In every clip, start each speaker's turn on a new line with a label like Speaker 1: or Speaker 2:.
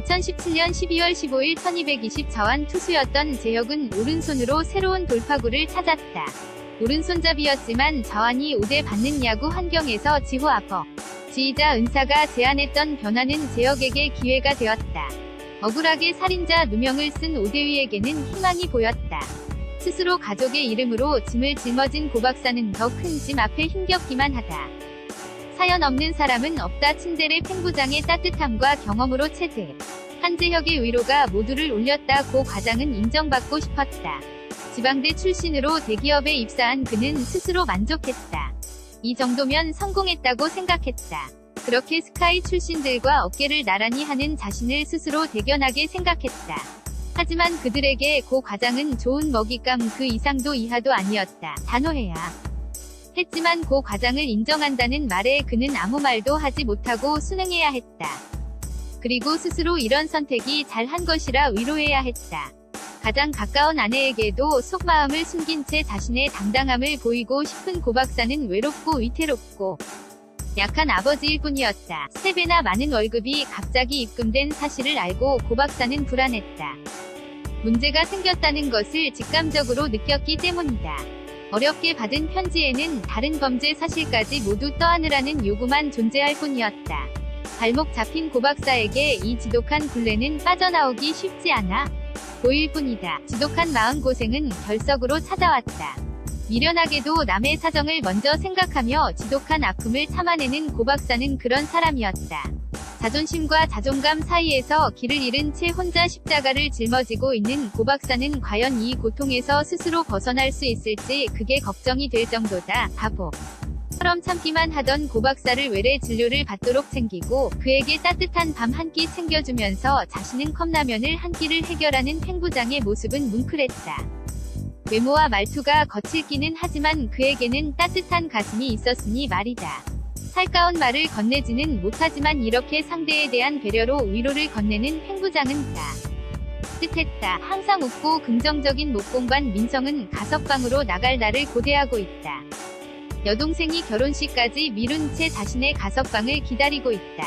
Speaker 1: 2017년 12월 15일 1220 자완 투수였던 재혁은 오른손으로 새로운 돌파구를 찾았다. 오른손잡이였지만 자완이 우대 받는 야구 환경에서 지호 아퍼. 지휘자 은사가 제안했던 변화는 재혁에게 기회가 되었다. 억울하게 살인자 누명을 쓴 오대휘에게는 희망이 보였다. 스스로 가족의 이름으로 짐을 짊어진 고박사는 더 큰 짐 앞에 힘겹기만 하다. 사연 없는 사람은 없다 친데레 팽부장의 따뜻함과 경험으로 체득. 한재혁의 위로가 모두를 울렸다 고 과장은 인정받고 싶었다. 지방대 출신으로 대기업에 입사한 그는 스스로 만족했다. 이 정도면 성공했다고 생각했다. 그렇게 스카이 출신들과 어깨를 나란히 하는 자신을 스스로 대견하게 생각했다. 하지만 그들에게 고 과장은 좋은 먹잇감 그 이상도 이하도 아니었다. 단호해야. 했지만 고 과장을 인정한다는 말에 그는 아무 말도 하지 못하고 순응해야 했다. 그리고 스스로 이런 선택이 잘한 것이라 위로해야 했다. 가장 가까운 아내에게도 속마음을 숨긴 채 자신의 당당함을 보이고 싶은 고 박사는 외롭고 위태롭고 약한 아버지일 뿐이었다. 세 배나 많은 월급이 갑자기 입금된 사실을 알고 고 박사는 불안했다. 문제가 생겼다는 것을 직감적으로 느꼈기 때문이다. 어렵게 받은 편지에는 다른 범죄 사실까지 모두 떠안으라는 요구만 존재할 뿐이었다. 발목 잡힌 고 박사에게 이 지독한 굴레는 빠져나오기 쉽지 않아 보일 뿐이다. 지독한 마음고생은 결석으로 찾아왔다. 미련하게도 남의 사정을 먼저 생각하며 지독한 아픔을 참아내는 고 박사는 그런 사람이었다. 자존심과 자존감 사이에서 길을 잃은 채 혼자 십자가를 짊어지고 있는 고 박사는 과연 이 고통에서 스스로 벗어날 수 있을지 그게 걱정이 될 정도다. 바보. 처럼 참기만 하던 고 박사를 외래 진료를 받도록 챙기고 그에게 따뜻한 밤 한 끼 챙겨주면서 자신은 컵라면을 한 끼를 해결하는 팽부장의 모습은 뭉클했다. 외모와 말투가 거칠기는 하지만 그에게는 따뜻한 가슴이 있었으니 말이다. 살가운 말을 건네지는 못하지만 이렇게 상대에 대한 배려로 위로를 건네는 팽부장은 다. 뜻했다. 항상 웃고 긍정적인 목공반 민성은 가석방으로 나갈 날을 고대하고 있다. 여동생이 결혼식까지 미룬 채 자신의 가석방을 기다리고 있다.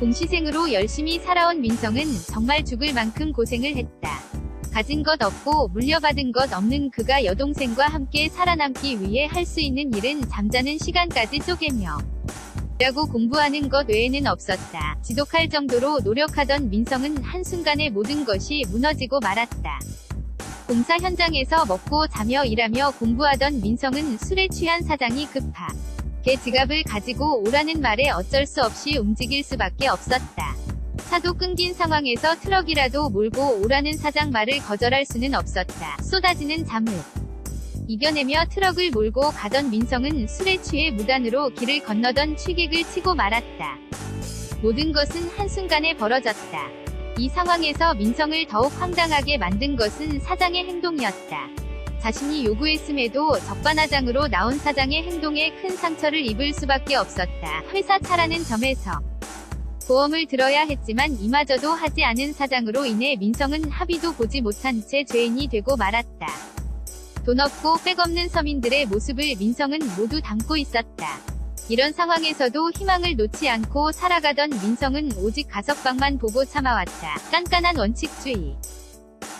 Speaker 1: 공시생으로 열심히 살아온 민성은 정말 죽을 만큼 고생을 했다. 가진 것 없고 물려받은 것 없는 그가 여동생과 함께 살아남기 위해 할 수 있는 일은 잠자는 시간까지 쪼개며 라고 공부하는 것 외에는 없었다. 지독할 정도로 노력하던 민성은 한순간에 모든 것이 무너지고 말았다. 공사 현장에서 먹고 자며 일하며 공부하던 민성은 술에 취한 사장이 급하 게 지갑을 가지고 오라는 말에 어쩔 수 없이 움직일 수밖에 없었다. 차도 끊긴 상황에서 트럭이라도 몰고 오라는 사장 말을 거절할 수는 없었다. 쏟아지는 잠을 이겨내며 트럭을 몰고 가던 민성은 술에 취해 무단으로 길을 건너던 취객을 치고 말았다. 모든 것은 한순간에 벌어졌다. 이 상황에서 민성을 더욱 황당하게 만든 것은 사장의 행동이었다. 자신이 요구했음에도 적반하장으로 나온 사장의 행동에 큰 상처를 입을 수밖에 없었다. 회사 차라는 점에서 보험을 들어야 했지만 이마저도 하지 않은 사장으로 인해 민성은 합의도 보지 못한 채 죄인이 되고 말았다. 돈 없고 백 없는 서민들의 모습을 민성은 모두 담고 있었다. 이런 상황에서도 희망을 놓지 않고 살아가던 민성은 오직 가석방만 보고 참아왔다. 깐깐한 원칙주의.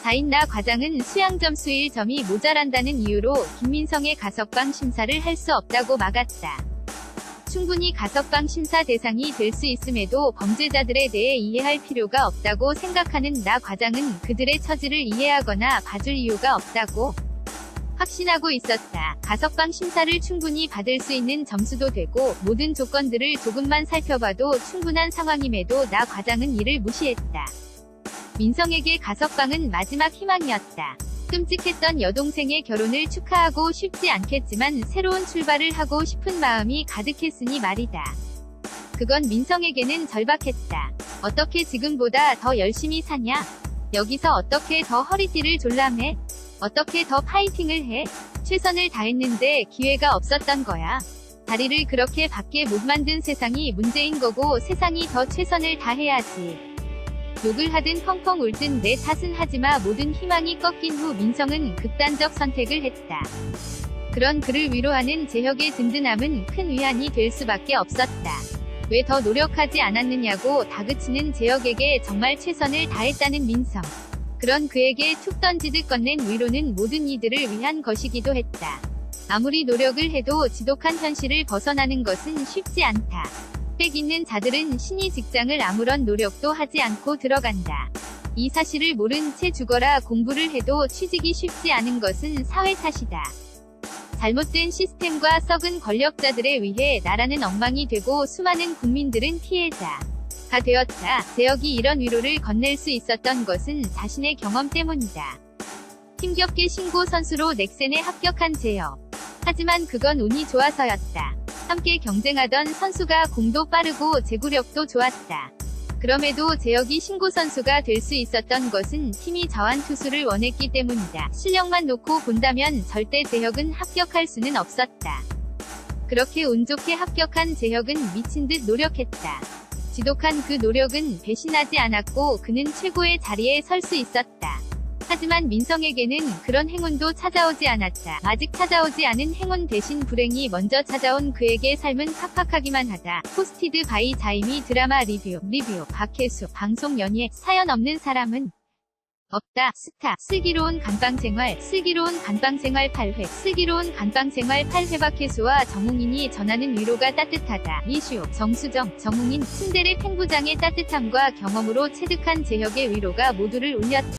Speaker 1: 다인나 과장은 수양 점수 1점이 모자란다는 이유로 김민성의 가석방 심사를 할 수 없다고 막았다. 충분히 가석방 심사 대상이 될 수 있음에도 범죄자들에 대해 이해할 필요가 없다고 생각하는 나 과장은 그들의 처지를 이해하거나 봐줄 이유가 없다고 확신하고 있었다. 가석방 심사를 충분히 받을 수 있는 점수도 되고 모든 조건들을 조금만 살펴봐도 충분한 상황임에도 나 과장은 이를 무시했다. 민성에게 가석방은 마지막 희망이었다. 끔찍했던 여동생의 결혼을 축하하고 싶지 않겠지만 새로운 출발을 하고 싶은 마음이 가득했으니 말이다. 그건 민성에게는 절박했다. 어떻게 지금보다 더 열심히 사냐? 여기서 어떻게 더 허리띠를 졸라매? 어떻게 더 파이팅을 해? 최선을 다했는데 기회가 없었던 거야. 다리를 그렇게 밖에 못 만든 세상이 문제인 거고 세상이 더 최선을 다해야지. 욕을 하든 펑펑 울든 내 탓은 하지마 모든 희망이 꺾인 후 민성은 극단적 선택을 했다. 그런 그를 위로하는 재혁의 든든함은 큰 위안이 될 수밖에 없었다. 왜 더 노력하지 않았느냐고 다그치는 재혁에게 정말 최선을 다했다는 민성. 그런 그에게 툭 던지듯 건넨 위로는 모든 이들을 위한 것이기도 했다. 아무리 노력을 해도 지독한 현실을 벗어나는 것은 쉽지 않다. 백 있는 자들은 신이 직장을 아무런 노력도 하지 않고 들어간다. 이 사실을 모른 채 죽어라 공부를 해도 취직이 쉽지 않은 것은 사회 탓이다. 잘못된 시스템과 썩은 권력자들에 의해 나라는 엉망이 되고 수많은 국민들은 피해자 가 되었다. 재혁이 이런 위로를 건넬 수 있었던 것은 자신의 경험 때문이다. 힘겹게 신고 선수로 넥센에 합격한 재혁. 하지만 그건 운이 좋아서였다. 함께 경쟁하던 선수가 공도 빠르고 제구력도 좋았다. 그럼에도 재혁이 신고 선수가 될 수 있었던 것은 팀이 저한 투수를 원했기 때문이다. 실력만 놓고 본다면 절대 재혁은 합격할 수는 없었다. 그렇게 운 좋게 합격한 재혁은 미친 듯 노력했다. 지독한 그 노력은 배신하지 않았고 그는 최고의 자리에 설 수 있었다. 하지만 민성에게는 그런 행운도 찾아오지 않았다. 아직 찾아오지 않은 행운 대신 불행이 먼저 찾아온 그에게 삶은 팍팍하기만 하다. 포스티드 바이 자이미 드라마 리뷰, 리뷰, 박혜수, 방송 연예, 사연 없는 사람은 없다. 스타, 슬기로운 간방생활, 슬기로운 간방생활 8회, 슬기로운 간방생활 8회 박혜수와 정웅인이 전하는 위로가 따뜻하다. 이슈, 정수정, 정웅인, 신데레 팽부장의 따뜻함과 경험으로 체득한 재혁의 위로가 모두를 울렸다.